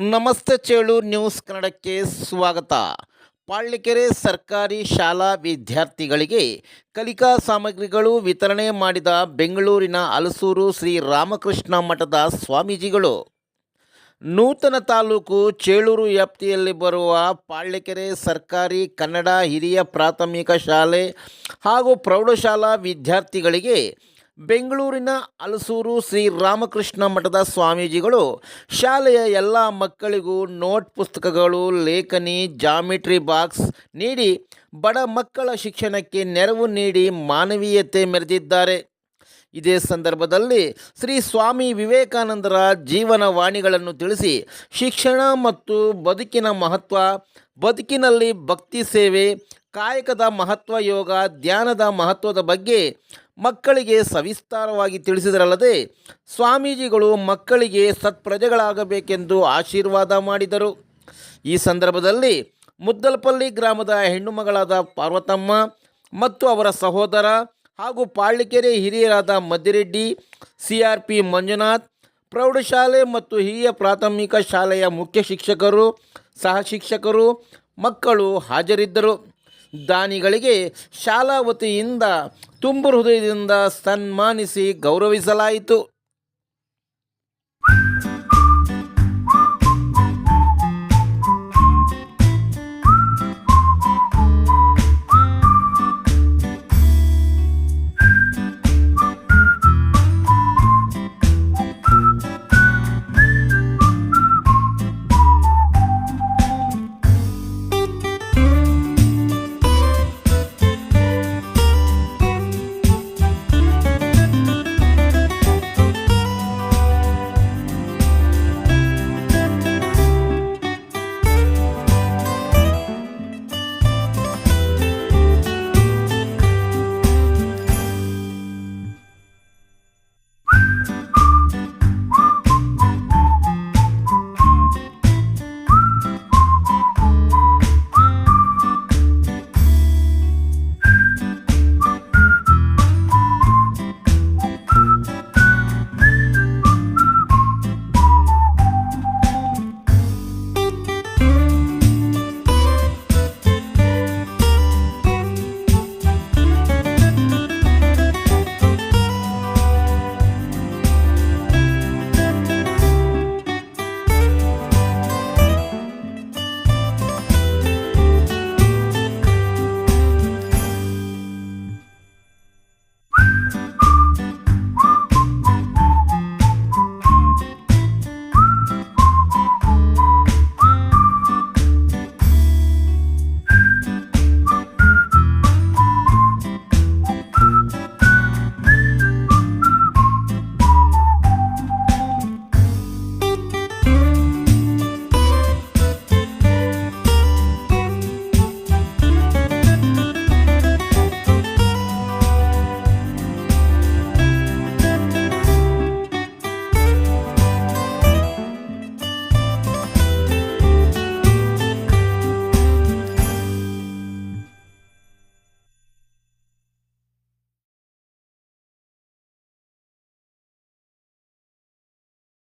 ನಮಸ್ತೆ ಚೇಳು ನ್ಯೂಸ್ ಕನ್ನಡಕ್ಕೆ ಸ್ವಾಗತ. ಪಾಳ್ಯಕೆರೆ ಸರ್ಕಾರಿ ಶಾಲಾ ವಿದ್ಯಾರ್ಥಿಗಳಿಗೆ ಕಲಿಕಾ ಸಾಮಗ್ರಿಗಳು ವಿತರಣೆ ಮಾಡಿದ ಬೆಂಗಳೂರಿನ ಹಲಸೂರು ಶ್ರೀ ರಾಮಕೃಷ್ಣ ಮಠದ ಸ್ವಾಮೀಜಿಗಳು. ನೂತನ ತಾಲೂಕು ಚೇಳೂರು ವ್ಯಾಪ್ತಿಯಲ್ಲಿ ಬರುವ ಪಾಳ್ಯಕೆರೆ ಸರ್ಕಾರಿ ಕನ್ನಡ ಹಿರಿಯ ಪ್ರಾಥಮಿಕ ಶಾಲೆ ಹಾಗೂ ಪ್ರೌಢಶಾಲಾ ವಿದ್ಯಾರ್ಥಿಗಳಿಗೆ ಬೆಂಗಳೂರಿನ ಹಲಸೂರು ಶ್ರೀ ರಾಮಕೃಷ್ಣ ಮಠದ ಸ್ವಾಮೀಜಿಗಳು ಶಾಲೆಯ ಎಲ್ಲ ಮಕ್ಕಳಿಗೂ ನೋಟ್ ಪುಸ್ತಕಗಳು, ಲೇಖನಿ, ಜಾಮಿಟ್ರಿ ಬಾಕ್ಸ್ ನೀಡಿ ಬಡ ಮಕ್ಕಳ ಶಿಕ್ಷಣಕ್ಕೆ ನೆರವು ನೀಡಿ ಮಾನವೀಯತೆ ಮೆರೆದಿದ್ದಾರೆ. ಇದೇ ಸಂದರ್ಭದಲ್ಲಿ ಶ್ರೀ ಸ್ವಾಮಿ ವಿವೇಕಾನಂದರ ಜೀವನ ವಾಣಿಗಳನ್ನು ತಿಳಿಸಿ ಶಿಕ್ಷಣ ಮತ್ತು ಬದುಕಿನ ಮಹತ್ವ, ಬದುಕಿನಲ್ಲಿ ಭಕ್ತಿ ಸೇವೆ, ಕಾಯಕದ ಮಹತ್ವ ಯೋಗ, ಧ್ಯಾನದ ಮಹತ್ವದ ಬಗ್ಗೆ ಮಕ್ಕಳಿಗೆ ಸವಿಸ್ತಾರವಾಗಿ ತಿಳಿಸಿದರಲ್ಲದೆ, ಸ್ವಾಮೀಜಿಗಳು ಮಕ್ಕಳಿಗೆ ಸತ್ಪ್ರಜೆಗಳಾಗಬೇಕೆಂದು ಆಶೀರ್ವಾದ ಮಾಡಿದರು. ಈ ಸಂದರ್ಭದಲ್ಲಿ ಮುದ್ದಲ್ಪಲ್ಲಿ ಗ್ರಾಮದ ಹೆಣ್ಣು ಮಗಳಾದ ಪಾರ್ವತಮ್ಮ ಮತ್ತು ಅವರ ಸಹೋದರ ಹಾಗೂ ಪಾಳ್ಳಿಕೆರೆ ಹಿರಿಯರಾದ Maddireddy, C R P Manjunath, ಪ್ರೌಢಶಾಲೆ ಮತ್ತು ಹಿರಿಯ ಪ್ರಾಥಮಿಕ ಶಾಲೆಯ ಮುಖ್ಯ ಶಿಕ್ಷಕರು, ಸಹ ಶಿಕ್ಷಕರು, ಮಕ್ಕಳು ಹಾಜರಿದ್ದರು. ದಾನಿಗಳಿಗೆ ಶಾಲಾ ವತಿಯಿಂದ ತುಂಬು ಹೃದಯದಿಂದ ಸನ್ಮಾನಿಸಿ ಗೌರವಿಸಲಾಯಿತು.